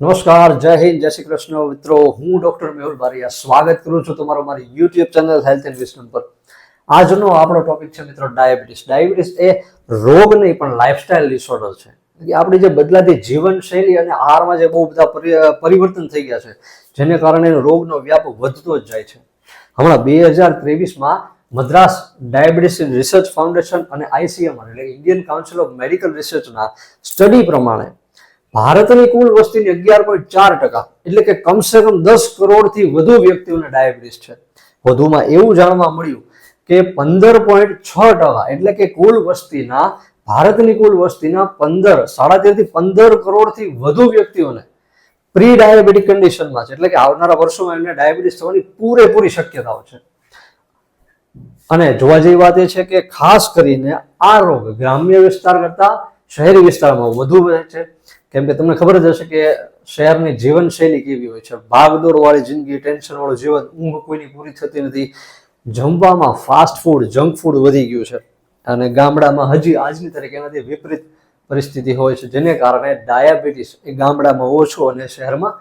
નમસ્કાર, જય હિન્દ, જય શ્રી કૃષ્ણ. મિત્રો, હું ડોક્ટર મેહુલ બારિયા સ્વાગત કરું છું તમારો મારી YouTube channel health and vision પર. આજનો આપણો ટોપિક છે મિત્રો ડાયાબિટીસ. ડાયાબિટીસ એ રોગ નહીં પણ લાઇફસ્ટાઇલ ડિસઓર્ડર છે. આપણી જે બદલાતી જીવનશૈલી અને આહારમાં જે બહુ બધા પરિવર્તન થઈ ગયા છે, જેને કારણે રોગનો વ્યાપ વધતો જ જાય છે. હમણાં બે હજાર ત્રેવીસમાં મદ્રાસ ડાયાબિટીસ રિસર્ચ ફાઉન્ડેશન અને આઈસીએમઆર એટલે ઇન્ડિયન કાઉન્સિલ ઓફ મેડિકલ રિસર્ચના સ્ટડી પ્રમાણે ભારતની કુલ વસ્તીની અગિયાર પોઈન્ટ ચાર ટકા, એટલે કે કમસે કમ દસ કરોડથી વધુ વ્યક્તિઓને ડાયાબિટીસ છે. વધુમાં એવું જાણવા મળ્યું કે પંદર પોઈન્ટ છ ટકા, એટલે કે કુલ વસ્તીના, ભારતની કુલ વસ્તીના પંદર સાડા તેરથી પંદર કરોડથી વધુ વ્યક્તિઓને પ્રી ડાયાબિટીક કન્ડિશનમાં છે. એટલે કે આવનારા વર્ષોમાં એમને ડાયાબિટીસ થવાની પૂરેપૂરી શક્યતાઓ છે. અને જોવા જેવી વાત એ છે કે ખાસ કરીને આ રોગ ગ્રામ્ય વિસ્તાર કરતા શહેરી વિસ્તારમાં વધુ છે. કેમ કે તમને ખબર જ હશે કે શહેરની જીવનશૈલી કેવી હોય છે. ભાગદોડ વાળી જિંદગી ટેન્શન વાળું જીવન, ઊંઘ કોઈની પૂરી થતી નથી. જમવામાં ફાસ્ટ ફૂડ જંક ફૂડ વધી ગયું છે. અને ગામડામાં હજી આજની તારીખે એનાથી વિપરીત પરિસ્થિતિ હોય છે, જેને કારણે ડાયાબિટીસ એ ગામડામાં ઓછો અને શહેરમાં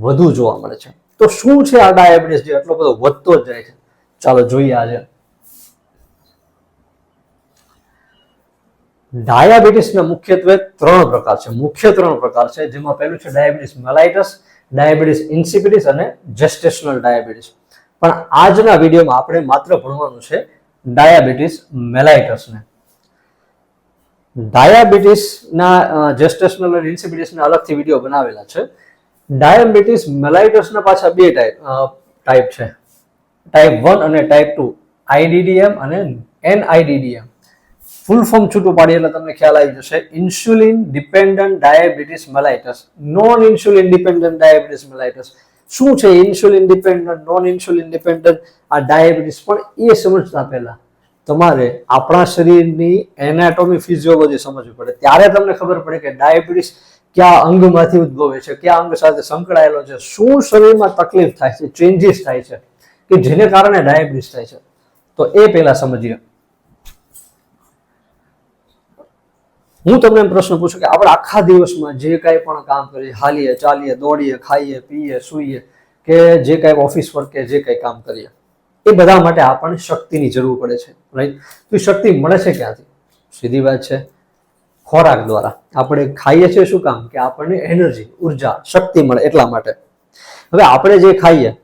વધુ જોવા મળે છે. તો શું છે આ ડાયાબિટીસ જે આટલો બધો વધતો જ જાય છે? ચાલો જોઈએ આજે. ડાયાબિટીસના મુખ્યત્વે ત્રણ પ્રકાર છે. મુખ્ય ત્રણ પ્રકાર છે, જેમાં પહેલું છે ડાયાબિટીસ મેલાઇટસ, ડાયાબિટીસ ઇન્સિપિટીસ અને જેસ્ટેશનલ ડાયાબિટીસ. પણ આજના વિડીયોમાં આપણે માત્ર ભણવાનું છે ડાયાબિટીસ મેલાઇટસને. ડાયાબિટીસના જેસ્ટેશનલ અને ઇન્સિપિટીસના અલગથી વીડિયો બનાવેલા છે. ડાયાબિટીસ મેલાઇટસના પાછા બે ટાઈપ ટાઈપ છે. ટાઈપ વન અને ટાઈપ ટુ. આઈડીડીએમ અને એનઆઈડીડીએમ ફૂલ ફોર્મ છૂટું પાડીએ એટલે તમને ખ્યાલ આવી જશે. Insulin dependent diabetes mellitus. Non insulin dependent diabetes mellitus. શું છે insulin dependent, non insulin dependent? આ ડાયાબિટીસ પણ એ સમજતા પહેલા. તમારે આપણા શરીરની એનાટોમી ફિઝિયોલોજી સમજવી પડે. ત્યારે તમને ખબર પડે કે ડાયાબિટીસ કયા અંગમાંથી ઉદ્ભવે છે, કયા અંગ સાથે સંકળાયેલો છે, શું શરીરમાં તકલીફ થાય છે ચેન્જીસ થાય છે, કે જેને કારણે ડાયાબિટીસ થાય છે. તો એ પહેલા સમજીએ. હું તમને એમ પ્રશ્ન પૂછું કે આપણે આખા દિવસમાં જે કાંઈ પણ કામ કરીએ, હાલીએ, ચાલીએ, દોડીએ, ખાઈએ, પીએ, સૂઈએ, કે જે કાંઈ ઓફિસ વર્ક કે જે કાંઈ કામ કરીએ, એ બધા માટે આપણને શક્તિની જરૂર પડે છે રાઈટ તો શક્તિ મળે છે ક્યાંથી? સીધી વાત છે, ખોરાક દ્વારા. આપણે ખાઈએ છીએ શું કામ? કે આપણને એનર્જી ઊર્જા, શક્તિ મળે એટલા માટે. હવે આપણે જે ખાઈએ,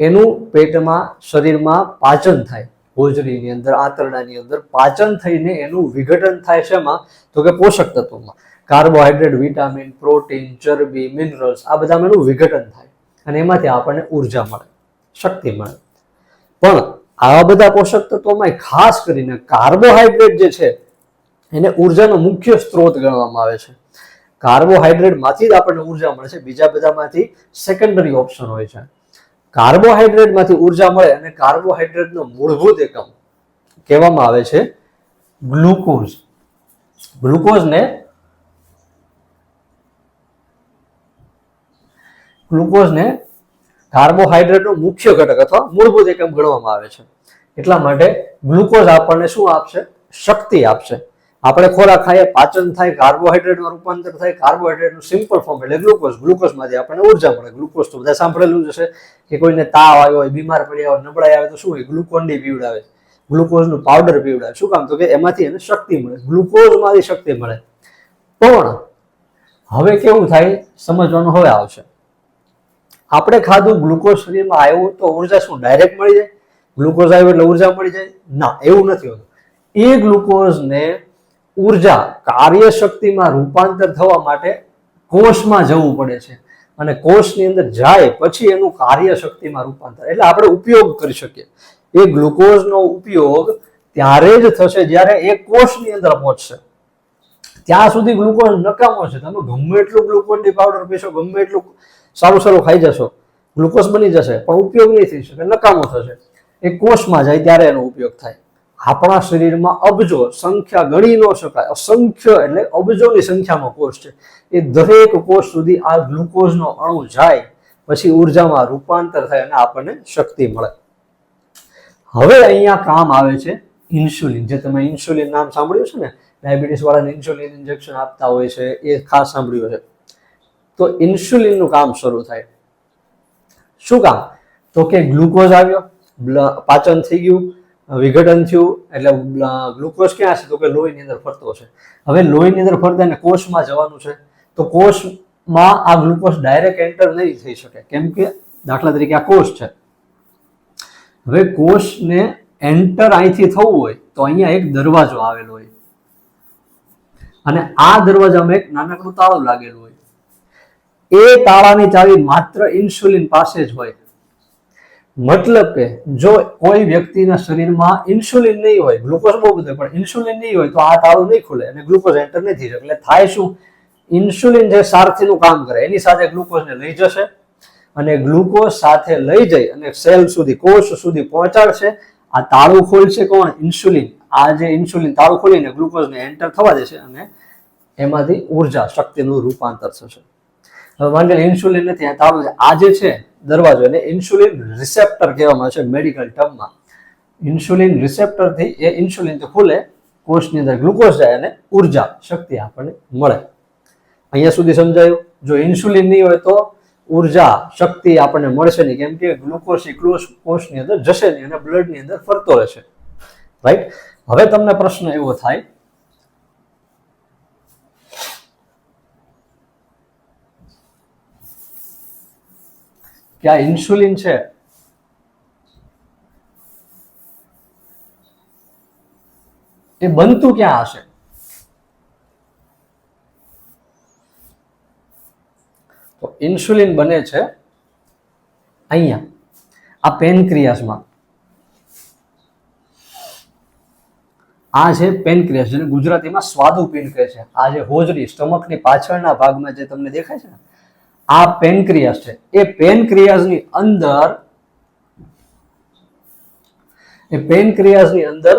એનું પેટમાં, શરીરમાં પાચન થાય. હોજરીની અંદર, આંતરડાની અંદર પાચન થઈને એનું વિઘટન થાય છે એમાં. તો કે પોષક તત્વોમાં કાર્બોહાઈડ્રેટ, વિટામિન, પ્રોટીન, ચરબી, મિનરલ્સ, આ બધામાં એનું વિઘટન થાય અને એમાંથી આપણને ઊર્જા મળે, શક્તિ મળે. પણ આવા બધા પોષક તત્વોમાં ખાસ કરીને કાર્બોહાઈડ્રેટ જે છે, એને ઉર્જાનો મુખ્ય સ્ત્રોત ગણવામાં આવે છે. કાર્બોહાઈડ્રેટમાંથી જ આપણને ઊર્જા મળે છે. બીજા બધામાંથી સેકન્ડરી ઓપ્શન હોય છે. કાર્બોહાઈડ્રેટમાંથી ઊર્જા મળે અને કાર્બોહાઈડ્રેટનો મૂળભૂત એકમ કહેવામાં આવે છે ગ્લુકોઝ. ગ્લુકોઝને ગ્લુકોઝને કાર્બોહાઈડ્રેટનો મુખ્ય ઘટક અથવા મૂળભૂત એકમ ગણવામાં આવે છે. એટલા માટે ગ્લુકોઝ આપણને શું આપશે? શક્તિ આપશે. આપણે ખોરાક ખાઈએ, પાચન થાય, કાર્બોહાઈડ્રેટમાં રૂપાંતર થાય, કાર્બોહાઈડ્રેટનું સિમ્પલ ફોર્મ એટલે ગ્લુકોઝ ગ્લુકોઝમાંથી આપણને ઊર્જા મળે. ગ્લુકોઝ તો બધા સાંભળેલું જ હશે કે કોઈને તાવ આવ્યો હોય, બીમાર પડ્યા હોય, નબળાઈ આવે તો શું હોય? ગ્લુકોન ડી પીવડાવે. ગ્લુકોઝનું પાવડર પીવડાવે. શું કામ? તો કે એમાંથી એને શક્તિ મળે. ગ્લુકોઝમાંથી શક્તિ મળે. પણ હવે કેવું થાય? સમજવાનું હવે આવશે. આપણે ખાધું ગ્લુકોઝ શરીરમાં આવ્યું તો ઊર્જા શું? ડાયરેક્ટ મળી જાય? ગ્લુકોઝ આવ્યો એટલે ઊર્જા મળી જાય? ના, એવું નથી હોતું. એ ગ્લુકોઝને ઊર્જા કાર્યશક્તિમાં રૂપાંતર થવા માટે કોષમાં જવું પડે છે. અને કોષની અંદર જાય પછી એનું કાર્યશક્તિમાં રૂપાંતર. એટલે આપણે ઉપયોગ કરી શકીએ. એ ગ્લુકોઝનો ઉપયોગ ત્યારે જ થશે જ્યારે એ કોષની અંદર પહોંચશે. ત્યાં સુધી ગ્લુકોઝ નકામો છે. તમે ગમે એટલું ગ્લુકોઝ ડી પાવડર પીશો, ગમે એટલું સારું સારું ખાઈ જશો, ગ્લુકોઝ બની જશે, પણ ઉપયોગ નહીં થઈ શકે, નકામો થશે. એ કોષમાં જાય ત્યારે એનો ઉપયોગ થાય. આપણા શરીરમાં અબજો સંખ્યા ગણી ન શકાય. અસંખ્ય એટલે અબજોની સંખ્યામાં કોષ છે. એ દરેક કોષ સુધી આ ગ્લુકોઝનો અણુ જાય, પછી ઉર્જામાં રૂપાંતર થાય અને આપણને શક્તિ મળે. હવે અહીંયા કામ આવે છે ઇન્સ્યુલિન. જે તમે ઇન્સ્યુલિન નામ સાંભળ્યું છે ને ડાયાબિટીસ વાળાને ઇન્સ્યુલિન ઇન્જેક્શન આપતા હોય છે, એ ખાસ સાંભળ્યું છે. તો ઇન્સ્યુલિનનું કામ શરૂ થાય. શું કામ? તો કે ગ્લુકોઝ આવ્યો પાચન થઈ ગયું વિઘટન થયું, એટલે ગ્લુકોઝ ક્યાં છે? તો કે લોહીની અંદર ફરતો છે. હવે લોહીની અંદર ફરતા એને કોષમાં જવાનું છે. તો કોષમાં આ ગ્લુકોઝ ડાયરેક્ટ એન્ટર નહીં થઈ શકે. કેમ કે દાખલા તરીકે આ કોષ છે. હવે કોષને એન્ટર અહીંથી થવું હોય, તો અહીંયા એક દરવાજો આવેલો હોય. અને આ દરવાજામાં એક નાનકડું તાળું લાગેલું હોય. એ તાળાની ચાવી માત્ર ઇન્સ્યુલિન પાસે જ હોય. મતલબ કે જો કોઈ વ્યક્તિના શરીરમાં ઇન્સ્યુલિન નહીં હોય, ગ્લુકોઝ બહુ બધું પણ ઇન્સ્યુલિન નહીં હોય તો આ તાળું નહીં ખુલે અને ગ્લુકોઝ એન્ટર નહીં થઈ શકે એટલે થાય શું? ઇન્સ્યુલિન જે સારથીનું કામ કરે, એની સાથે ગ્લુકોઝને લઈ જશે અને ગ્લુકોઝ સાથે લઈ જઈ અને સેલ સુધી, કોષ સુધી પહોંચાડશે. આ તાળું ખોલશે કોણ? ઇન્સ્યુલિન. આ જે ઇન્સ્યુલિન તાળું ખોલીને ગ્લુકોઝને એન્ટર થવા દેશે અને એમાંથી ઊર્જા, શક્તિનું રૂપાંતર થશે. હવે માની ઇન્સ્યુલિન નથી, આ તાળું. આ જે છે. દરવાજો એને ઇન્સ્યુલિન રિસેપ્ટર કહેવામાં આવે છે મેડિકલ ટર્મમાં ઇન્સ્યુલિન રિસેપ્ટરથી એ ઇન્સ્યુલિનથી ખુલે, કોષની અંદર ગ્લુકોઝ જાય અને ઊર્જા, શક્તિ આપણને મળે. અહીંયા સુધી સમજાયું? જો ઇન્સ્યુલિન નહીં હોય તો ઊર્જા, શક્તિ આપણને મળશે નહીં. કેમ કે ગ્લુકોઝ એ ક્લોઝ કોષની અંદર જશે નહીં અને બ્લડની અંદર ફરતો રહેશે. રાઈટ હવે તમને પ્રશ્ન એવો થાય કે આ ઇન્સ્યુલિન છે? એ બનતું ક્યાં હશે? તો ઇન્સ્યુલિન બને છે અહીંયા, આ પેનક્રિયાસમાં. આ છે પેનક્રિયાસ, જેને ગુજરાતીમાં સ્વાદુપિંડ કહે છે. આ જે હોજરી, સ્ટમકની પાછળના ભાગમાં જે તમને દેખાય છે ને આ પેનક્રિયાસ છે. એ પેનક્રિયાસની અંદર, એ પેનક્રિયાસની અંદર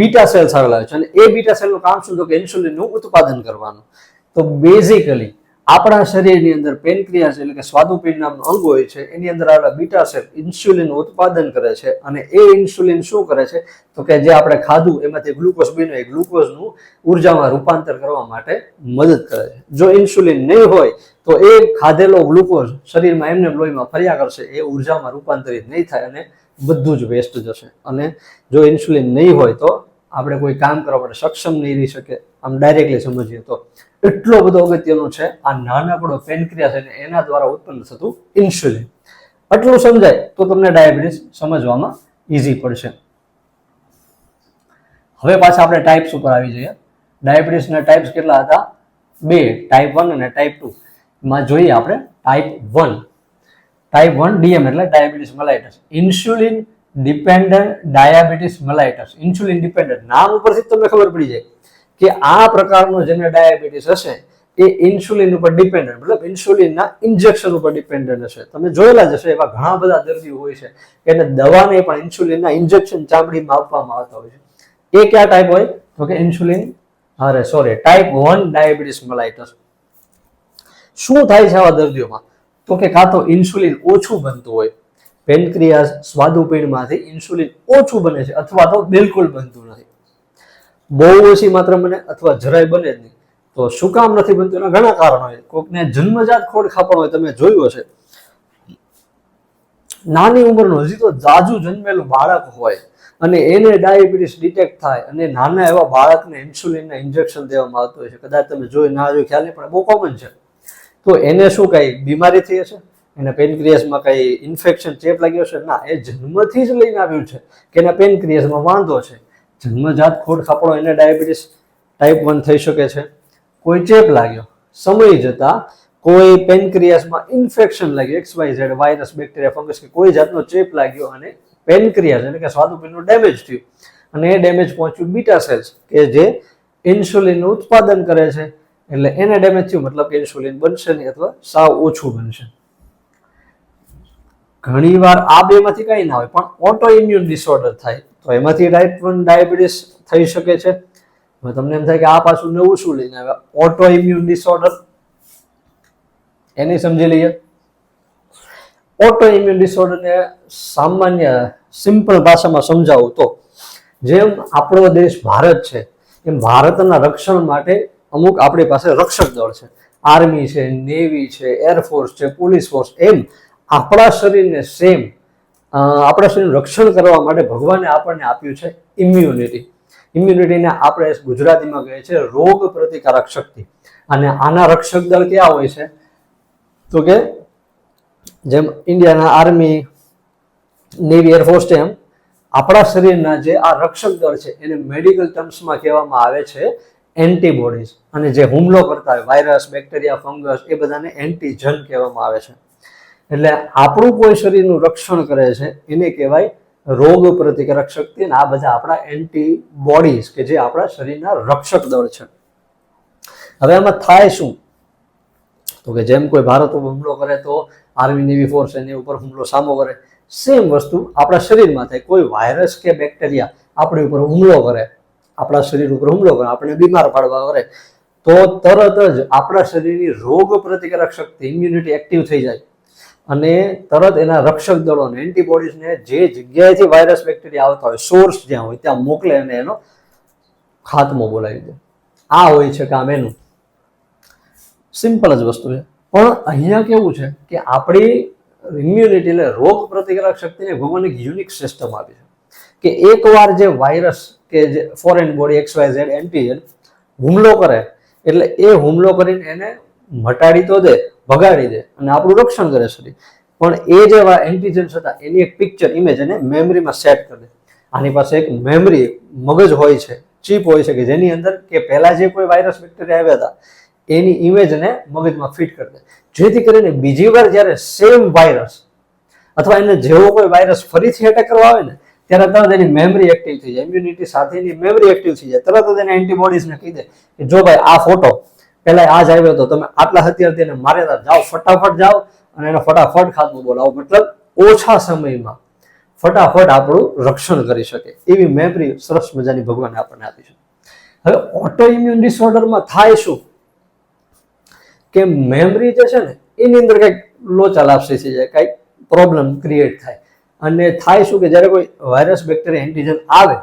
બીટા સેલ્સ આવેલા હોય છે. અને એ બીટા સેલનું કામ શું? તો કે ઇન્સ્યુલિનનું ઉત્પાદન કરવાનું. તો બેઝિકલી આપણા શરીરની અંદર પેનક્રિયાસ એટલે કે સ્વાદુપિંડ નામનું અંગ હોય છે, એની અંદર આવેલા બીટા સેલ ઇન્સ્યુલિન ઉત્પાદન કરે છે. અને એ ઇન્સ્યુલિન શું કરે છે? તો કે જે આપણે ખાધું, એમાંથી ગ્લુકોઝ બીનો એ ગ્લુકોઝનું ઉર્જામાં રૂપાંતર કરવા માટે મદદ કરે છે. જો ઇન્સ્યુલિન નહીં હોય તો એ ખાધેલો ગ્લુકોઝ શરીરમાં એમને લોહીમાં ફર્યા કરશે, એ ઉર્જામાં રૂપાંતરિત નહીં થાય અને બધું જ વેસ્ટ જશે. અને જો ઇન્સ્યુલિન નહીં હોય તો આપણે કોઈ કામ કરવા માટે સક્ષમ નહીં રહી શકે આમ ડાયરેક્ટલી સમજીએ તો. એટલો બધો અગત્યનો છે, આ નાનકડો પેનક્રિયાસ અને એના દ્વારા ઉત્પન્ન થતું ઇન્સ્યુલિન આટલું સમજાય તો તમને ડાયાબિટીસ સમજવામાં ઇઝી પડશે. હવે પાછા આપણે ટાઈપ્સ ઉપર આવી જઈએ. ડાયાબિટીસના ટાઈપ્સ કેટલા હતા? બે ટાઈપ વન અને ટાઈપ ટુ માં જોઈએ આપણે type one type one DM એટલે diabetes mellitus insulin dependent diabetes mellitus insulin dependent નામ ઉપરથી તમને ખબર પડી જાય કે આ પ્રકારનો જેને ડાયાબિટીસ હશે, એ ઇન્સ્યુલિન ઉપર ડિપેન્ડન્ટ મતલબ ઇન્સ્યુલિનના ઇન્જેક્શન ઉપર ડિપેન્ડન્ટ હશે. તમે જોયેલા જ હશે, એવા ઘણા બધા દર્દીઓ હોય છે કે એને દવાને પણ ઇન્સ્યુલિનના ઇન્જેક્શન ચામડીમાં આપવામાં આવતા હોય છે. એ કયા ટાઈપ હોય? તો કે ઇન્સ્યુલિન અરે sorry type one diabetes mellitus શું થાય છે આવા દર્દીઓમાં? તો કે કાં તો ઇન્સ્યુલિન ઓછું બનતું હોય, પેનક્રિયાસ સ્વાદુપિંડમાંથી ઇન્સ્યુલિન ઓછું બને છે અથવા તો બિલકુલ બનતું નથી. બહુ ઓછી માત્ર બને અથવા જરાય બને જ નહીં. તો શું કામ નથી બનતું? એના ઘણા કારણો હોય કોકને જન્મજાત ખોડ ખાપણ હોય, તમે જોયું હશે. નાની ઉંમરનું હજી તો જાજુ જન્મેલું બાળક હોય અને એને ડાયાબિટીસ ડિટેક્ટ થાય અને નાના એવા બાળકને ઇન્સ્યુલિનના ઇન્જેક્શન દેવામાં આવતું હોય છે. કદાચ તમે જોઈ ના જોઈ ખ્યાલ નહીં, પણ બહુ કોમન છે. તો એને શું કઈ બીમારી થઈ હશે? એના પેનક્રિયાસમાં કઈ ઇન્ફેક્શન ચેપ લાગ્યો છે ના, એ જન્મથી જ લઈને આવ્યું છે કે એના પેનક્રિયાસમાં વાંધો છે. જન્મજાત ખોડ ખાપડો એને ડાયાબિટીસ ટાઈપ વન થઈ શકે છે. કોઈ ચેપ લાગ્યો? સમય જતા કોઈ પેનક્રિયાસમાં ઇન્ફેક્શન લાગ્યું. X Y Z, virus, bacteria, fungus કે કોઈ જાતનો ચેપ લાગ્યો અને પેનક્રિયાસ એટલે કે સ્વાદુપિંડનું ડેમેજ થયું. અને એ ડેમેજ પહોંચ્યું બીટા સેલ્સ, કે જે ઇન્સ્યુલિનનું ઉત્પાદન કરે છે. એટલે એને ડેમેજ થયું, મતલબ કે ઇન્સ્યુલિન બનશે નહીં અથવા સાવ ઓછું બનશે. ઘણીવાર આ બેમાંથી કંઈ ના હોય, પણ ઓટો ઇમ્યુન ડિસઓર્ડર થાય, તો એમાંથી ટાઈપ વન ડાયાબિટીસ થઈ શકે છે. તમને એમ થાય કે આ પાછું નવું શું લઈને આવ્યા? ઓટો ઇમ્યુન ડિસઓર્ડર એની સમજી લઈએ. ઓટો ઇમ્યુન ડિસઓર્ડરને સામાન્ય સિમ્પલ ભાષામાં સમજાવું તો, જેમ આપણો દેશ ભારત છે, એમ ભારતના રક્ષણ માટે અમુક આપણી પાસે રક્ષક દળ છે. આર્મી છે, નેવી છે, એરફોર્સ છે, પોલીસ ફોર્સ, એમ. આપણા શરીરને સેમ આપણા શરીરનું રક્ષણ કરવા માટે ભગવાને આપણને આપ્યું છે ઇમ્યુનિટી ઇમ્યુનિટીને આપણે ગુજરાતીમાં કહીએ છીએ રોગ પ્રતિકારક શક્તિ. અને આના રક્ષક દળ ક્યાં હોય છે? તો કે જેમ ઇન્ડિયાના આર્મી, નેવી, એરફોર્સ છે એમ. આપણા શરીરના જે આ રક્ષક દળ છે એને મેડિકલ ટર્મ્સમાં કહેવામાં આવે છે એન્ટીબોડીઝ અને જે હુમલો કરતા હોય, વાયરસ, બેક્ટેરિયા, ફંગસ, એ બધાને એન્ટીજન કહેવામાં આવે છે. એટલે આપણું કોઈ શરીરનું રક્ષણ કરે છે, એને કહેવાય રોગ પ્રતિકારક શક્તિ અને આ બધા આપણા એન્ટીબોડીઝ કે જે આપણા શરીરના રક્ષક દળ છે. હવે આમાં થાય શું? તો કે જેમ કોઈ ભારત ઉપર હુમલો કરે તો આર્મી નેવી ફોર્સ એની ઉપર હુમલો સામો કરે. સેમ વસ્તુ આપણા શરીરમાં થાય. કોઈ વાયરસ કે બેક્ટેરિયા આપણી ઉપર હુમલો કરે. આપણા શરીર ઉપર હુમલો કરે, આપણે બીમાર પાડવા કરે તો તરત જ આપણા શરીરની રોગ પ્રતિકારક શક્તિ ઇમ્યુનિટી એક્ટિવ થઈ જાય. અને તરત એના રક્ષક દળોને એન્ટીબોડીઝને જે જગ્યાએથી વાયરસ બેક્ટેરિયા આવતા હોય સોર્સ જ્યાં હોય, ત્યાં મોકલે અને એનો ખાતમો બોલાવી દે. આ હોય છે કામ એનું. સિમ્પલ જ વસ્તુ છે. પણ અહીંયા કેવું છે કે આપણી ઇમ્યુનિટી એટલે રોગ પ્રતિકારક શક્તિને ભગવાન એક યુનિક સિસ્ટમ આપી છે. કે એકવાર જે વાયરસ કે જે foreign body X Y Z antigen હુમલો કરે, એટલે એ હુમલો કરીને એને મટાડી તો દે, ભગાડી દે અને આપણું રક્ષણ કરે શરીર. પણ એ જેવા એન્ટીજન્સ હતા, એની એક પિક્ચર ઇમેજ એને મેમરીમાં સેટ કરી દે. આની પાસે એક મેમરી મગજ હોય છે ચીપ હોય છે કે જેની અંદર કે પહેલા જે કોઈ વાયરસ બેક્ટેરિયા આવ્યા હતા, એની ઇમેજને મગજમાં ફિટ કરી દે. જેથી કરીને બીજી વાર જ્યારે સેમ વાયરસ અથવા એને જેવો કોઈ વાયરસ ફરીથી એટેક કરવા આવે ને ત્યારે તરત એની મેમરી એક્ટિવ થઈ જાય. ઇમ્યુનિટી સાથેની મેમરી એક્ટિવ થઈ જાય. તરત જ એને એન્ટીબોડીઝને કહી દે કે જો ભાઈ આ ફોટો પહેલા આ જ આવ્યો હતો, તમે આટલા હથિયારથી એને માર્યા જાઓ, ફટાફટ જાઓ અને એને ફટાફટ ખાતું બોલાવો. મતલબ ઓછા સમયમાં ફટાફટ આપણું રક્ષણ કરી શકે. એવી મેમરી સરસ મજાની ભગવાને આપણને આપી છે. હવે ઓટો ઇમ્યુન ડિસઓર્ડરમાં થાય શું? કે મેમરી જે છે ને, એની અંદર કંઈક લોચા લાપસી થઈ જાય, કંઈક પ્રોબ્લેમ ક્રિએટ થાય. અને થાય શું કે જ્યારે કોઈ વાયરસ બેક્ટેરિયા એન્ટીજન આવે,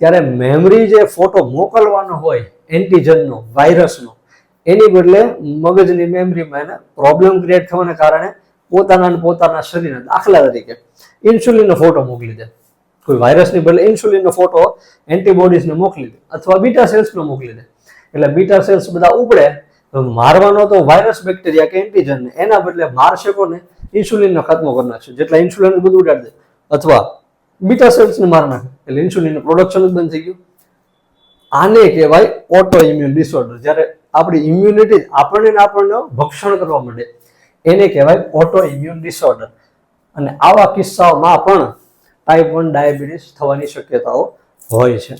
ત્યારે મેમરી જે ફોટો મોકલવાનો હોય એન્ટીજનનો વાયરસનો એની બદલે મગજની મેમરીમાં એને પ્રોબ્લેમ ક્રિએટ થવાને કારણે પોતાના પોતાના શરીરને દાખલા તરીકે ઇન્સ્યુલિનનો ફોટો મોકલી દે. કોઈ વાયરસની બદલે ઇન્સ્યુલિનનો ફોટો એન્ટીબોડીઝને મોકલી દે અથવા બીટા સેલ્સનો મોકલી દે. એટલે બીટા સેલ્સ બધા ઉપડે મારવાનો તો વાયરસ બેક્ટેરિયા કે એન્ટીજનને એના બદલે મારશે કોને ઇન્સ્યુલિનનો ખાતમો કરી નાખશે, જેટલા ઇન્સ્યુલિન બધું ઉડાડી દે. અથવા બીટા સેલ્સને માર નાખે, એટલે ઇન્સ્યુલિનનું પ્રોડક્શન જ બંધ થઈ ગયું. આને કહેવાય ઓટો ઇમ્યુન ડિસઓર્ડર જ્યારે આપણી ઇમ્યુનિટી આપણને આપણને ભક્ષણ કરવા માંડે, એને કહેવાય ઓટો ઇમ્યુન ડિસઓર્ડર અને આવા કિસ્સાઓમાં પણ ટાઈપ વન ડાયાબિટીસ થવાની શક્યતાઓ હોય છે.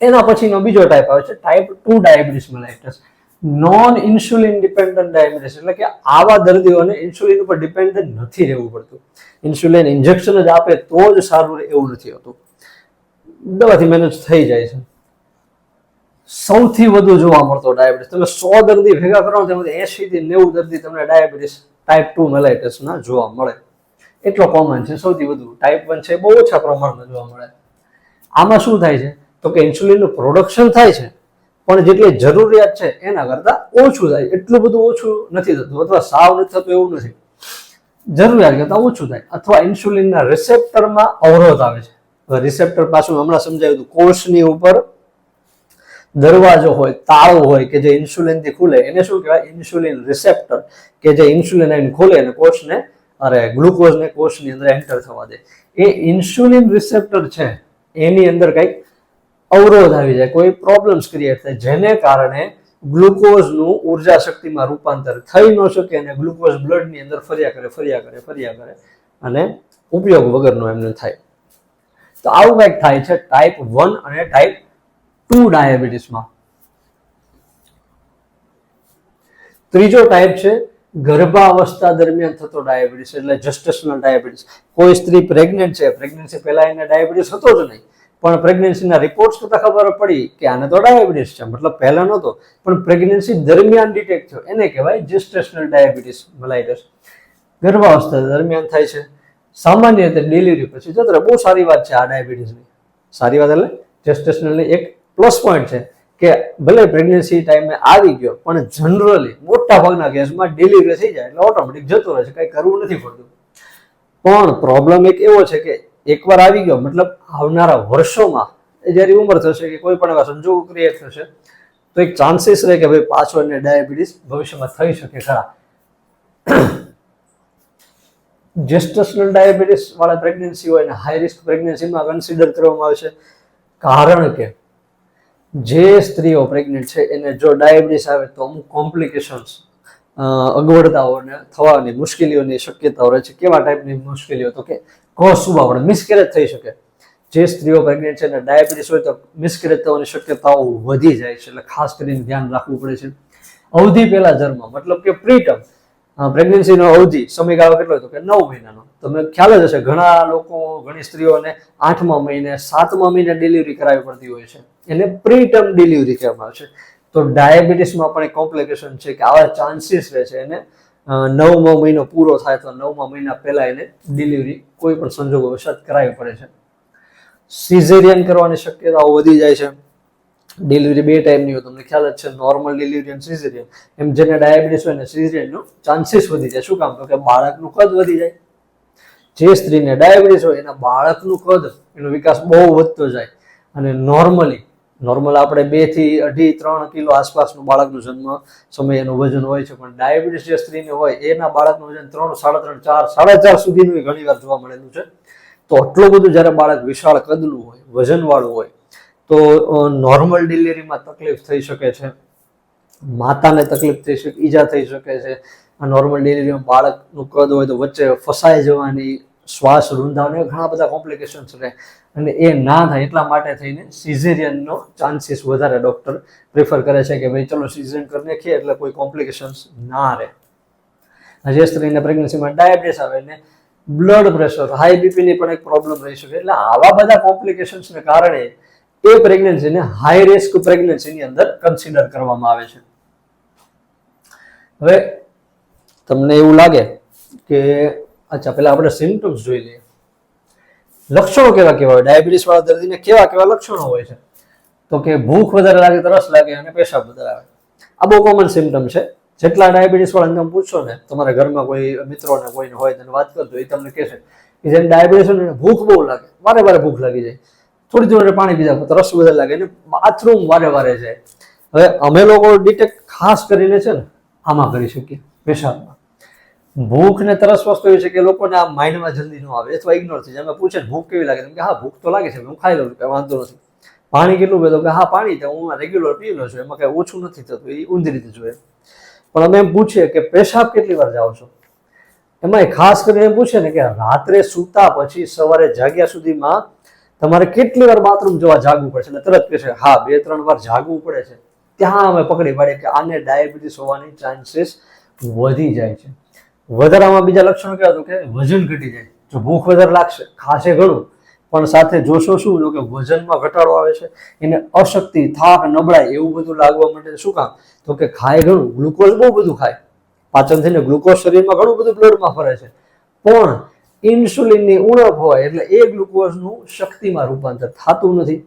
એના પછીનો બીજો ટાઈપ આવે છે type two diabetes mellitus non insulin dependent diabetes એટલે કે આવા દર્દીઓને ઇન્સ્યુલિન ઉપર ડિપેન્ડન્ટ નથી રહેવું પડતું. ઇન્સ્યુલિન ઇન્જેક્શન જ આપે તો જ સારું રહે એવું નથી હોતું. દવાથી મેનેજ થઈ જાય છે. સૌથી વધુ જોવા મળતો ડાયાબિટીસ તમે સો દર્દી ભેગા કરો તેમાંથી એસી થી નેવું દર્દી તમને ડાયાબિટીસ ટાઈપ ટુ મેલાઇટસના જોવા મળે. એટલો કોમન છે, સૌથી વધુ. ટાઈપ વન છે બહુ ઓછા પ્રમાણમાં જોવા મળે. આમાં શું થાય છે? તો કે ઇન્સ્યુલિનનું પ્રોડક્શન થાય છે. પણ જેટલી જરૂરિયાત છે એના કરતાં ઓછું થાય. એટલું બધું ઓછું નથી થતું અથવા સાવ નથી થતું એવું નથી. જરૂરિયાત કરતાં ઓછું થાય અથવા ઇન્સ્યુલિનના રિસેપ્ટરમાં અવરોધ આવે છે. રિસેપ્ટર પાછું હમણાં સમજાવ્યું હતું. કોષની ઉપર દરવાજો હોય, તાળો હોય કે જે ઇન્સ્યુલિનથી ખુલે, એને શું કહેવાય? Insulin receptor. કે જે ઇન્સ્યુલિન આવીને ખોલે અને કોષને, અરે, ગ્લુકોઝને કોષની અંદર એન્ટર થવા દે. એ ઇન્સ્યુલિન રિસેપ્ટર છે. એની અંદર કંઈક અવરોધ આવી જાય, કોઈ પ્રોબ્લેમ્સ ક્રિએટ થાય, જેને કારણે ગ્લુકોઝનું ઊર્જા શક્તિમાં રૂપાંતર થઈ ન શકે અને ગ્લુકોઝ બ્લડની અંદર ફર્યા કરે ફર્યા કરે ફર્યા કરે અને ઉપયોગ વગરનો એમને થાય. તો આવું કંઈક થાય છે ટાઈપ વન અને ટાઈપ ટુ ડાયાબિટીસમાં ત્રીજો ટાઈપ છે, ગર્ભાવસ્થા દરમિયાન થતો ડાયાબિટીસ એટલે જસ્ટેશનલ ડાયાબિટીસ કોઈ સ્ત્રી પ્રેગ્નન્ટ છે પ્રેગ્નન્સી પહેલા એને ડાયાબિટીસ હતો જ નહીં. પણ પ્રેગ્નન્સીના રિપોર્ટ્સ કરતાં ખબર પડી કે આને તો ડાયાબિટીસ છે. મતલબ પહેલા નહોતો, પણ પ્રેગ્નન્સી દરમિયાન ડિટેક્ટ થયો. એને કહેવાય જેસ્ટેશનલ ડાયાબિટીસ મલાઇટસ ગર્ભાવસ્થા દરમિયાન થાય છે. સામાન્ય રીતે ડિલિવરી પછી જતરે બહુ સારી વાત છે આ ડાયાબિટીસની સારી વાત એટલે જેસ્ટેશનલની એક પ્લસ પોઈન્ટ છે કે ભલે પ્રેગ્નન્સી ટાઈમે આવી ગયો, પણ જનરલી મોટા ભાગના કેસમાં ડિલિવરી થઈ જાય એટલે ઓટોમેટિક જતો રહે છે. કંઈ કરવું નથી પડતું. પણ પ્રોબ્લેમ એક એવો છે કે એકવાર આવી ગયો, મતલબ આવનારા વર્ષોમાં જ્યારે ઉંમર થશે કે કોઈ પણ એવા સંજોગો ક્રિએટ થશે, તો એક ચાન્સીસ રહે કે ભાઈ પાછો એને ડાયાબિટીસ ભવિષ્યમાં થઈ શકે ખરા. જેસ્ટેશનલ ડાયાબિટીસ વાળા પ્રેગ્નન્સી હોય ને હાઈ રિસ્ક પ્રેગ્નન્સીમાં કન્સિડર કરવામાં આવે છે કારણ કે જે સ્ત્રીઓ પ્રેગ્નન્ટ છે, એને જો ડાયાબિટીસ આવે તો અમુક કોમ્પ્લિકેશન્સ અગવડતાઓને, થવાની મુશ્કેલીઓની શક્યતાઓ રહે છે. કેવા ટાઈપની મુશ્કેલીઓ? તો કે કોસુબા પડે મિસકેરેજ થઈ શકે. જે સ્ત્રીઓ પ્રેગ્નેન્ટ છે અને ડાયાબિટીસ હોય તો મિસકેરેજ થવાની શક્યતાઓ વધી જાય છે. એટલે ખાસ કરીને ધ્યાન રાખવું પડે છે. અવધિ પહેલા જન્મ, મતલબ કે પ્રીટર્મ પ્રેગ્નન્સીનો અવધિ, સમયગાળો કેટલો હોય તો કે નવ મહિનાનો. તમને ખ્યાલ જ હશે, ઘણા લોકો, ઘણી સ્ત્રીઓને આઠમા મહિને, સાતમા મહિને ડિલિવરી કરાવવી પડતી હોય છે. એને પ્રીટર્મ ડિલિવરી કહેવામાં આવે છે. તો ડાયાબિટીસમાં પણ એક કોમ્પ્લિકેશન છે કે આવા ચાન્સીસ રહે છે. એને નવમો મહિનો પૂરો થાય તો નવમા મહિના પહેલા એને ડિલિવરી કોઈ પણ સંજોગો વસાત કરાવવી પડે છે. સિઝેરિયન કરવાની શક્યતાઓ વધી જાય છે. ડિલિવરી બે ટાઈમની હોય, તમને ખ્યાલ જ છે નોર્મલ ડિલિવરી અને સિઝેરિયન એમ જેને ડાયાબિટીસ હોય ને સિઝેરિયનનો ચાન્સીસ વધી જાય. શું કામ? તો કે બાળકનું કદ વધી જાય. જે સ્ત્રીને ડાયાબિટીસ હોય, એના બાળકનું કદ એનો વિકાસ બહુ વધતો જાય. અને નોર્મલી નોર્મલ આપણે બેથી અઢી, ત્રણ કિલો આસપાસનું બાળકનું જન્મ સમય એનું વજન હોય છે, પણ ડાયાબિટીસ જે સ્ત્રીને હોય, એના બાળકનું વજન ત્રણ, સાડા ત્રણ, ચાર, સાડા ચાર સુધીનું ઘણી વાર જોવા મળેલું છે. તો આટલું બધું જ્યારે બાળક વિશાળ કદનું હોય, વજનવાળું હોય, તો નોર્મલ ડિલિવરીમાં તકલીફ થઈ શકે છે, માતાને તકલીફ થઈ શકે, ઈજા થઈ શકે છે. નોર્મલ ડિલિવરીમાં બાળકનું કદ હોય તો વચ્ચે ફસાઈ જવાની શ્વાસ રૂંધાવને ઘણા બધા કોમ્પ્લિકેશન્સ રહે. અને એ ના થાય એટલા માટે થઈને સિઝેરિયનનો ચાન્સીસ વધારે ડૉક્ટર પ્રિફર કરે છે કે ભાઈ ચલો સિઝન કરી નાખીએ એટલે કોઈ કોમ્પ્લિકેશન્સ ના રહે. જે સ્ત્રીને પ્રેગ્નન્સીમાં ડાયાબિટીસ આવે ને બ્લડ પ્રેશર હાઈ બીપીની પણ એક પ્રોબ્લેમ રહી શકે. એટલે આવા બધા કોમ્પ્લિકેશન્સને કારણે એ પ્રેગ્નન્સીને હાઈ રિસ્ક પ્રેગ્નન્સીની અંદર કન્સિડર કરવામાં આવે છે. હવે તમને એવું લાગે કે અચ્છા, પહેલા આપણે સિમ્ટમ્સ જોઈ લઈએ. લક્ષણો કેવા કેવા હોય? ડાયાબિટીસ વાળા દર્દીને કેવા કેવા લક્ષણો હોય છે? તો કે ભૂખ વધારે લાગે, તરસ લાગે અને પેશાબ વધારે આવે. આ બહુ કોમન સિમ્ટમ છે. જેટલા ડાયાબિટીસ વાળા તમે પૂછશો ને, તમારા ઘરમાં કોઈ મિત્રોને, કોઈને હોય તેને વાત કરજો, એ તમને કહેશે કે જેને ડાયાબિટીસ હોય ને ભૂખ બહુ લાગે. વારે વારે ભૂખ લાગી જાય. થોડી થોડી પાણી પીધા તરસ વધારે લાગે અને બાથરૂમ વારે વારે જાય. હવે અમે લોકો ડિટેક્ટ ખાસ કરીને છે ને, આમાં કરી શકીએ, પેશાબમાં. ભૂખ ને તરસ વસ્તુ એવી છે કે લોકોને આ માઇન્ડમાં જલ્દી ન આવે અથવા ઇગ્નોર થઈ જાય. અમે પૂછે ભૂખ કેવી લાગે? કે, હા, ભૂખ તો લાગે છે, હું ખાઈ લઉં કે વાંધો નથી. પાણી કેટલું પીધું? કે, હા, પાણી તો હું રેગ્યુલર પી લઉં છું. એમાં કઈ ઓછું નથી થતું, એ ઊંધી રીતે જોઈએ પણ અમે એમ પૂછીએ કે, પેશાબ કેટલી વાર જાઓ છો? એમાં ખાસ કરીને એમ પૂછે ને કે, રાત્રે સૂતા પછી સવારે જાગ્યા સુધીમાં તમારે કેટલી વાર બાથરૂમ જવા જાગવું પડશે એટલે તરત કહેશે હા, બે, ત્રણ વાર જાગવું પડે છે. ત્યાં અમે પકડી પાડીએ કે, આને ડાયાબિટીસ હોવાની ચાન્સીસ વધી જાય છે. વધારામાં બીજા લક્ષણો કેવા તો કે વજન ઘટી જાય. જો ભૂખ વધારે લાગશે, ખાશે ઘણું, પણ સાથે જોશો શું? જો કે વજનમાં ઘટાડો આવે છે, એને અશક્તિ, થાક, નબળાઈ એવું બધું લાગવા માટે શું કામ? તો કે ખાય ઘણું, ગ્લુકોઝ બહુ બધું ખાય. પાચન થઈને ગ્લુકોઝ શરીરમાં ઘણું બધું બ્લડમાં ફરે છે. પણ ઇન્સ્યુલિનની ઉણપ હોય એટલે એ ગ્લુકોઝનું શક્તિમાં રૂપાંતર થતું નથી.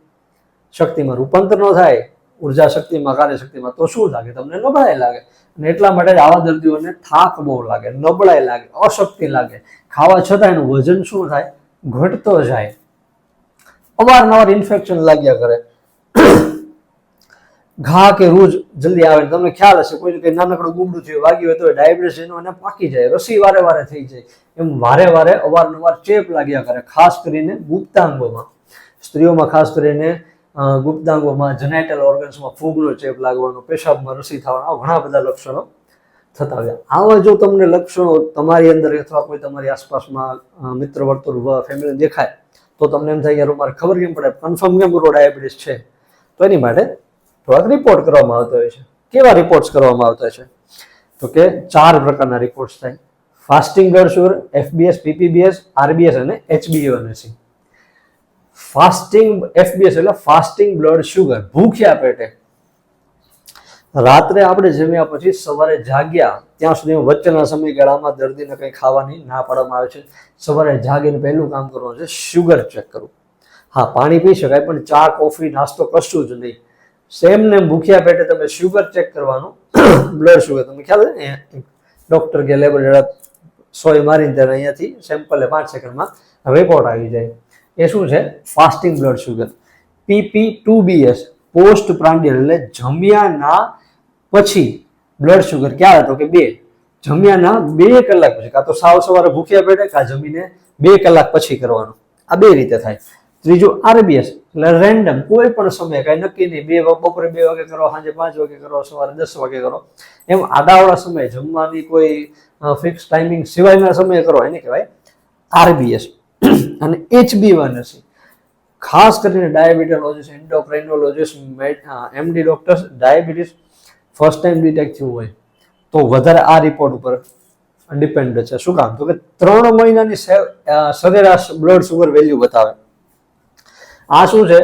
શક્તિમાં રૂપાંતર ન થાય ઊર્જા શક્તિમાં કાર્યશક્તિમાં તો શું લાગે? તમને નબળાઈ લાગે. અને એટલા માટે જ આવા દર્દીઓને થાક બહુ લાગે, નબળાઈ લાગે, અશક્તિ લાગે. ખાવા છતાં એનું વજન શું થાય? ઘટતો જાય. અવારનવાર ઇન્ફેક્શન લાગ્યા કરે. ઘા કે રૂજ જલ્દી આવે. તમને ખ્યાલ હશે, કોઈ કંઈ નાનકડું ગુમડું થયું, વાગ્યું હોય તો ડાયાબિટીસ એનું એને પાકી જાય. રસી વારે વારે થઈ જાય. એમ વારે વારે અવારનવાર ચેપ લાગ્યા કરે, ખાસ કરીને ગુપ્તાંગોમાં. સ્ત્રીઓમાં ખાસ કરીને ગુપ્તાંગોમાં જનાઇટલ ઓર્ગન્સમાં ફૂગનો ચેપ લાગવાનો પેશાબમાં રસી થવાનો ઘણા બધા લક્ષણો થતા હોય આવા જો તમને લક્ષણો તમારી અંદર અથવા કોઈ તમારી આસપાસમાં મિત્ર વર્તુળ ફેમિલી દેખાય, તો તમને એમ થાય યાર મારે ખબર કેમ પડે કન્ફર્મ કેમ પૂરો ડાયાબિટીસ છે? તો એની માટે થોડાક રિપોર્ટ કરવામાં આવતા હોય છે. કેવા રિપોર્ટ્સ કરવામાં આવતા છે? તો કે ચાર પ્રકારના રિપોર્ટ્સ થાય. Fasting blood sugar FBS PPBS RBS અને એચબીએનએસી ફાસ્ટિંગ એફબીએસ એટલે ફાસ્ટિંગ બ્લડ શુગર. ભૂખ્યા પેટે. રાત્રે આપણે જમ્યા પછી સવારે જાગ્યા, ત્યાં સુધી વચ્ચેના સમયગાળામાં દર્દીને કંઈ ખાવાની ના પાડવામાં આવે છે. સવારે જાગીને પહેલું કામ કરવાનું છે શુગર ચેક કરવું. હા, પાણી પી શકાય, પણ ચા, કોફી, નાસ્તો કશું જ નહીં. સેમ ને ભૂખ્યા પેટે તમે શુગર ચેક કરવાનું. બ્લડ શુગર તમે ખ્યાલ ને? ડોક્ટર કે લેબોરેટરી સોય મારીને ત્યારે અહીંયાથી સેમ્પલે પાંચ સેકન્ડમાં રિપોર્ટ આવી જાય. એ શું છે? Fasting blood sugar PP two BS post prandial એટલે જમ્યાના પછી બ્લડ શુગર ક્યારે હતો કે બે? જમ્યાના બે કલાક પછી. કાં તો સાવ સવારે ભૂખ્યા પેટે કાં જમીને બે કલાક પછી કરવાનું. આ બે રીતે થાય. ત્રીજું આરબીએસ, એટલે રેન્ડમ, કોઈ પણ સમયે, કાંઈ નક્કી નહીં. બે બપોરે બે વાગે કરો, સાંજે પાંચ વાગે કરો, સવારે દસ વાગે કરો. એમ આડાવાળા સમયે જમવાની કોઈ ફિક્સ ટાઈમિંગ સિવાયના સમયે કરો. એને કહેવાય આરબીએસ. અને એચબી વન ખાસ કરીને diabetologist endocrinologist MD doctors diabetes first time detect થયું હોય તો વધારે આ રિપોર્ટ ઉપર ડિપેન્ડ છે શું કામ? તો કે ત્રણ મહિનાની સરેરાશ બ્લડ શુગર વેલ્યુ બતાવે. આ શું છે?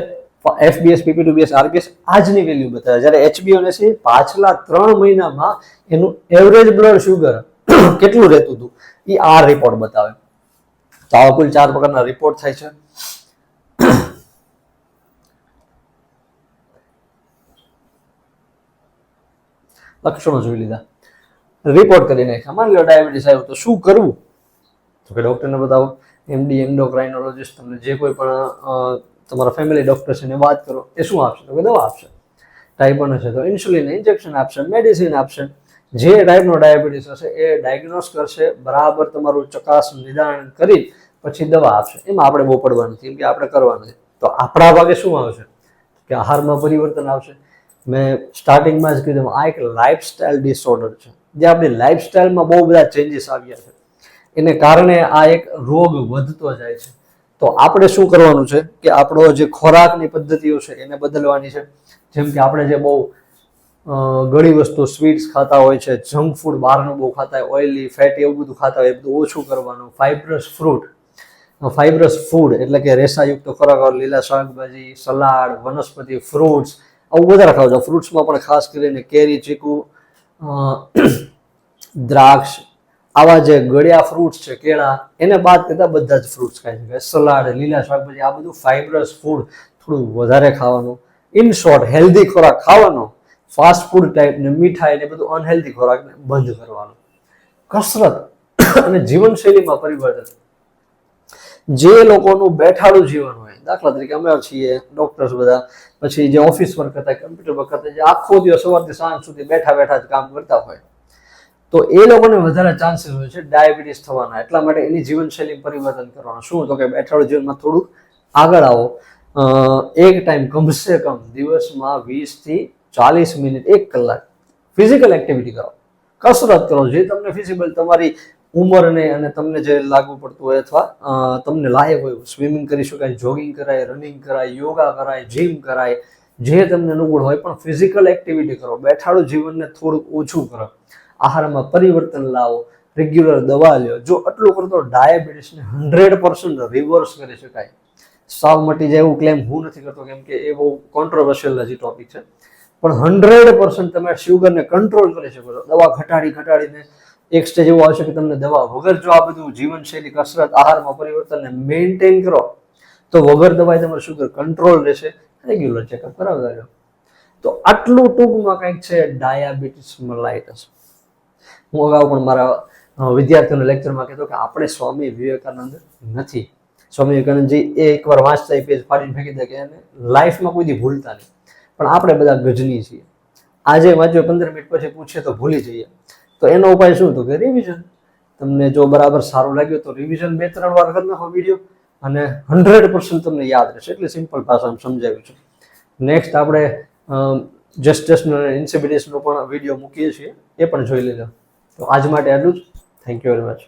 FBS PP two BS RBS આજની વેલ્યુ બતાવે. જ્યારે એચબી અને સી પાછલા ત્રણ મહિનામાં એનું એવરેજ બ્લડ શુગર કેટલું રહેતું હતું? એ આ રિપોર્ટ બતાવે. તો આવા કુલ ચાર પ્રકારના રિપોર્ટ થાય છે. લક્ષણો જોઈ લીધા. રિપોર્ટ કરી નાખ્યા. માની લો ડાયાબિટીસ આવ્યો તો શું કરવું? તો કે ડૉક્ટરને બતાવો. એમડી એન્ડોક્રાઇનોલોજીસ્ટ તમને જે કોઈ પણ તમારા ફેમિલી ડૉક્ટર છે એને વાત કરો, એ શું આપશે? તો કે દવા આપશે. ટાઈપ વન હશે તો ઇન્સ્યુલિન ઇન્જેક્શન આપશે મેડિસિન આપશે. જે ટાઈપનો ડાયાબિટીસ હશે એ ડાયગ્નોસ કરશે. બરાબર તમારું ચકાસ નિદાન કરી પછી દવા આપશે. એમાં આપણે બહુ પડવાનું છે કેમ કે આપણે કરવાનું છે. તો આપણા ભાગે શું આવશે? કે આહારમાં પરિવર્તન આવશે. મેં સ્ટાર્ટિંગમાં જ કીધું આ એક લાઇફસ્ટાઇલ ડિસઓર્ડર છે. જે આપણી લાઇફસ્ટાઇલમાં બહુ બધા ચેન્જીસ આવ્યા છે. એને કારણે આ એક રોગ વધતો જાય છે. તો આપણે શું કરવાનું છે? કે આપણો જે ખોરાકની પદ્ધતિઓ છે, એને બદલવાની છે. જેમ કે આપણે જે બહુ ઘણી વસ્તુ સ્વીટ્સ ખાતા હોય છે જંક ફૂડ બહારનું બહુ ખાતા હોય ઓઇલી ફેટી એવું બધું ખાતા હોય, એ બધું ઓછું કરવાનું ફાઇબ્રસ ફ્રૂટ ફાઇબ્રસ ફૂડ એટલે કે રેસાયુક્ત ખોરાક, લીલા શાકભાજી, સલાડ, વનસ્પતિ ફ્રૂટ્સ આવું વધારે ખાવ છો. ફ્રૂટ્સમાં પણ ખાસ કરીને કેરી, ચીકુ દ્રાક્ષ, આવા જે ગળ્યા ફ્રૂટ્સ છે, કેળા, એને બાદ કરતા બધા જ ફ્રૂટ્સ ખાઈ શકાય સલાડ, લીલા શાકભાજી, આ બધું ફાઇબ્રસ ફૂડ થોડું વધારે ખાવાનું. ઇન શોર્ટ હેલ્ધી ખોરાક ખાવાનો ફાસ્ટ ફૂડ ટાઈપ ને મીઠાઈ ને બધું અનહેલ્ધી ખોરાકને બંધ કરવાનો. કસરત અને જીવનશૈલીમાં પરિવર્તન. જે લોકોનું બેઠાડું જીવન હોય, દાખલા તરીકે અમે છીએ ડોક્ટર્સ બધા. પછી જે ઓફિસ વર્ક હતા કમ્પ્યુટર વર્ક હતા, જે આખો દિવસ સવારથી સાંજ સુધી બેઠા બેઠા જ કામ કરતા હોય. તો એ લોકોને વધારે ચાન્સીસ હોય છે ડાયાબિટીસ થવાના. એટલા માટે એની જીવનશૈલી પરિવર્તન કરવાનું. શું? તો કે બેઠાડું જીવનમાં થોડુંક આગળ આવો. એક ટાઈમ કમસે કમ દિવસમાં વીસથી ચાલીસ મિનિટ, એક કલાક ફિઝિકલ એક્ટિવિટી કરો. કસરત કરો. જે તમને ફિઝિબલ તમારી ઉંમરને અને તમને જે લાગુ પડતું હોય અથવા તમને લાયક હોય, સ્વિમિંગ કરી શકાય જોગિંગ કરાય, રનિંગ કરાય, યોગા કરાય, જીમ કરાય, જે તમને અનુકૂળ હોય પણ ફિઝિકલ એક્ટિવિટી કરો, બેઠાડું જીવનને થોડુંક ઓછું કરો, આહારમાં પરિવર્તન લાવો, રેગ્યુલર દવા લ્યો, જો આટલું કરો તો ડાયાબિટીસને હંડ્રેડ પર્સન્ટ રિવર્સ કરી શકાય. સાવ મટી જાય એવું ક્લેમ હું નથી કરતો, કેમ કે એ બહુ કોન્ટ્રોવર્શિયલ હજી ટોપિક છે. પણ હંડ્રેડ પર્સન્ટ તમે શુગરને કંટ્રોલ કરી શકો છો, દવા ઘટાડી ઘટાડીને એક સ્ટેજ એવો આવશે કે તમને દવા વગર જો આ બધું જીવનશૈલી કસરત, આહારમાં પરિવર્તનને મેન્ટેન કરો, તો વગર દવાએ તમારું શુગર કંટ્રોલ રહેશે. રેગ્યુલર ચેકઅપ કરાવતા રહ્યો તો આટલું ટૂંકમાં કંઈક છે ડાયાબિટીસ મલાઇટસ હું અગાઉ પણ મારા વિદ્યાર્થીઓને લેક્ચરમાં કહેતો કે આપણે સ્વામી વિવેકાનંદ નથી. સ્વામી વિવેકાનંદજી એ એકવાર વાંચતા એ પેજ ફાડીને ફેંકી દે કે એને લાઈફમાં કોઈથી ભૂલતા નહીં. પણ આપણે બધા ગજની છીએ. આજે વાંચ્યો પંદર મિનિટ પછી પૂછીએ તો ભૂલી જઈએ. તો એનો ઉપાય શું તો કે રિવિઝન તમને જો બરાબર સારું લાગ્યું તો રિવિઝન બે ત્રણ વાર કરી નાખો વીડિયો અને હંડ્રેડ પર્સન્ટ તમને યાદ રહેશે. એટલે સિમ્પલ ભાષામાં સમજાવ્યું છે. નેક્સ્ટ આપણે જસ્ટિસનો અને ઇન્સિબિલિટીસનો પણ વીડિયો મૂકીએ છીએ. એ પણ જોઈ લેજો. તો આજ માટે આટલું જ. Thank you very much